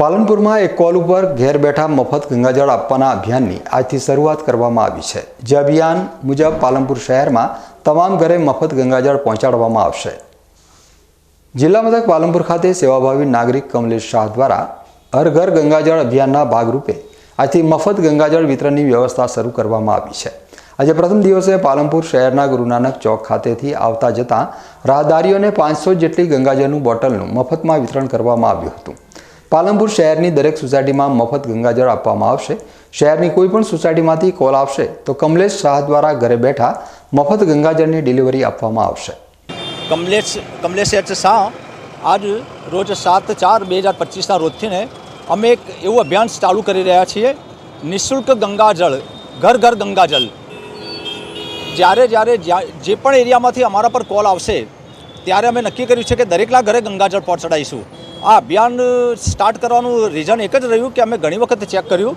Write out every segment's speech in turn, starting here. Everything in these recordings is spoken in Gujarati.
પાલનપુરમાં એક કોલ ઉપર ઘેર બેઠા મફત ગંગાજળ આપવાના અભિયાનની આજથી શરૂઆત કરવામાં આવી છે. જે અભિયાન મુજબ પાલનપુર શહેરમાં તમામ ઘરે મફત ગંગાજળ પહોંચાડવામાં આવશે. જિલ્લા મથક પાલનપુર ખાતે સેવાભાવી નાગરિક કમલેશ શાહ દ્વારા હર ઘર ગંગાજળ અભિયાનના ભાગરૂપે આજથી મફત ગંગાજળ વિતરણની વ્યવસ્થા શરૂ કરવામાં આવી છે. આજે પ્રથમ દિવસે પાલનપુર શહેરના ગુરુનાનક ચોક ખાતેથી આવતા જતા રાહદારીઓને પાંચસો જેટલી ગંગાજળનું બોટલનું મફતમાં વિતરણ કરવામાં આવ્યું હતું. પાલનપુર શહેરની દરેક સોસાયટીમાં મફત ગંગાજળ આપવામાં આવશે. શહેરની કોઈ પણ સોસાયટીમાંથી કોલ આવશે તો કમલેશ શાહ દ્વારા ઘરે બેઠા મફત ગંગાજળની ડિલિવરી આપવામાં આવશે. કમલેશ કમલેશ શાહ આજ રોજ સાત ચાર બે હજાર પચીસના રોજથી ને અમે એક એવું અભિયાન ચાલુ કરી રહ્યા છીએ. નિઃશુલ્ક ગંગાજળ, ઘર ઘર ગંગાજળ. જ્યારે જ્યારે જે પણ એરિયામાંથી અમારા પર કોલ આવશે, ત્યારે અમે નક્કી કર્યું છે કે દરેકના ઘરે ગંગાજળ પહોંચાડીશું આ અભિયાન સ્ટાર્ટ કરવાનું રીઝન એક જ રહ્યું કે અમે ઘણી વખત ચેક કર્યું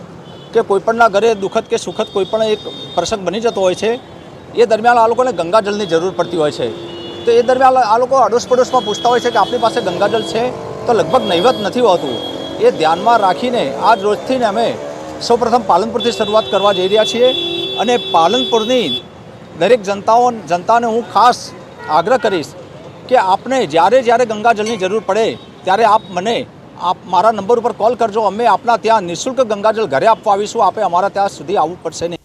કે કોઈપણના ઘરે દુઃખદ કે સુખદ કોઈપણ એક પ્રસંગ બની જતો હોય છે. એ દરમિયાન આ લોકોને ગંગાજળની જરૂર પડતી હોય છે. તો એ દરમિયાન આ લોકો અડોશ પડોશમાં પૂછતા હોય છે કે આપણી પાસે ગંગાજળ છે? તો લગભગ નહીવત નથી હોતું. એ ધ્યાનમાં રાખીને આ જ રોજથી અમે સૌપ્રથમ પાલનપુરથી શરૂઆત કરવા જઈ રહ્યા છીએ અને પાલનપુરની દરેક જનતાઓ જનતાને હું ખાસ આગ્રહ કરીશ કે આપણે જ્યારે જ્યારે ગંગાજળની જરૂર પડે ત્યારે આપ મને આપ મારા નંબર ઉપર કોલ કરજો. અમે આપના ત્યાં નિઃશુલ્ક ગંગાજળ ઘરે આપવા આવીશું આપે અમારા ત્યાં સુધી આવવું પડશે નહીં.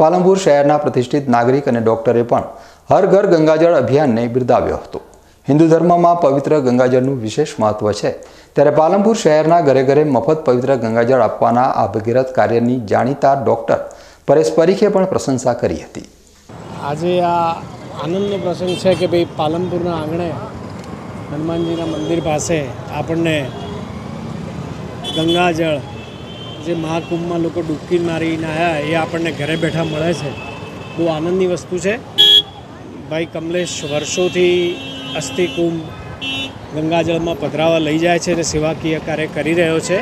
પાલનપુર શહેરના પ્રતિષ્ઠિત નાગરિક અને ડોક્ટરે પણ હર ઘર ગંગાજળ અભિયાનને બિરદાવ્યો હતો. હિન્દુ ધર્મમાં પવિત્ર ગંગાજળનું વિશેષ મહત્વ છે. ત્યારે પાલનપુર શહેરના ઘરે ઘરે મફત પવિત્ર ગંગાજળ આપવાના આ ભગીરથ કાર્યની જાણીતા ડોક્ટર પરેશ પરીખે પણ પ્રશંસા કરી હતી. આજે આ આનંદનો પ્રસંગ છે કે ભાઈ પાલનપુરના આંગણે હનુમાનજીના મંદિર પાસે આપણને ગંગાજળ, જે મહાકુંભમાં લોકો ડૂબકી મારીને આવ્યા એ આપણને ઘરે બેઠા મળે છે. બહુ આનંદની વસ્તુ છે. ભાઈ કમલેશ વર્ષોથી અસ્થિ કુંભ ગંગાજળમાં પધરાવા લઈ જાય છે અને સેવાકીય કાર્ય કરી રહ્યો છે.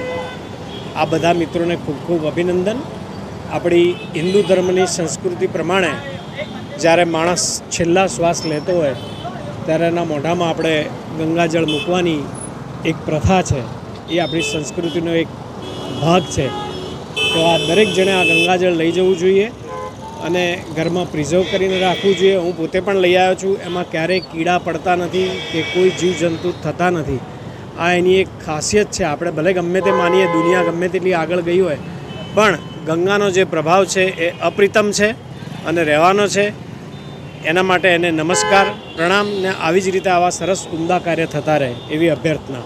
આ બધા મિત્રોને ખૂબ ખૂબ અભિનંદન. આપણી હિન્દુ ધર્મની સંસ્કૃતિ પ્રમાણે જ્યારે માણસ છેલ્લા શ્વાસ લેતો હોય, ત્યારે એના મોઢામાં આપણે ગંગાજળ મૂકવાની એક પ્રથા છે, એ આપણી સંસ્કૃતિનો એક ભાગ છે. તો આ દરેક જણે આ ગંગાજળ લઈ જવું જોઈએ અને ઘરમાં પ્રિઝર્વ કરીને રાખવું જોઈએ. હું પોતે પણ લઈ આવ્યો છું. એમાં ક્યારેય કીડા પડતા નથી કે કોઈ જીવજંતુ થતા નથી. આ એની એક ખાસિયત છે. આપણે ભલે ગમે તે માનીએ, દુનિયા ગમે તેટલી આગળ ગઈ હોય, પણ ગંગાનો જે પ્રભાવ છે એ અપ્રિતમ છે અને રહેવાનો છે. એના માટે એને નમસ્કાર, પ્રણામ ને આવી જ રીતે આવા સરસ ઉમદા કાર્ય થતા રહે એવી અભ્યર્થના.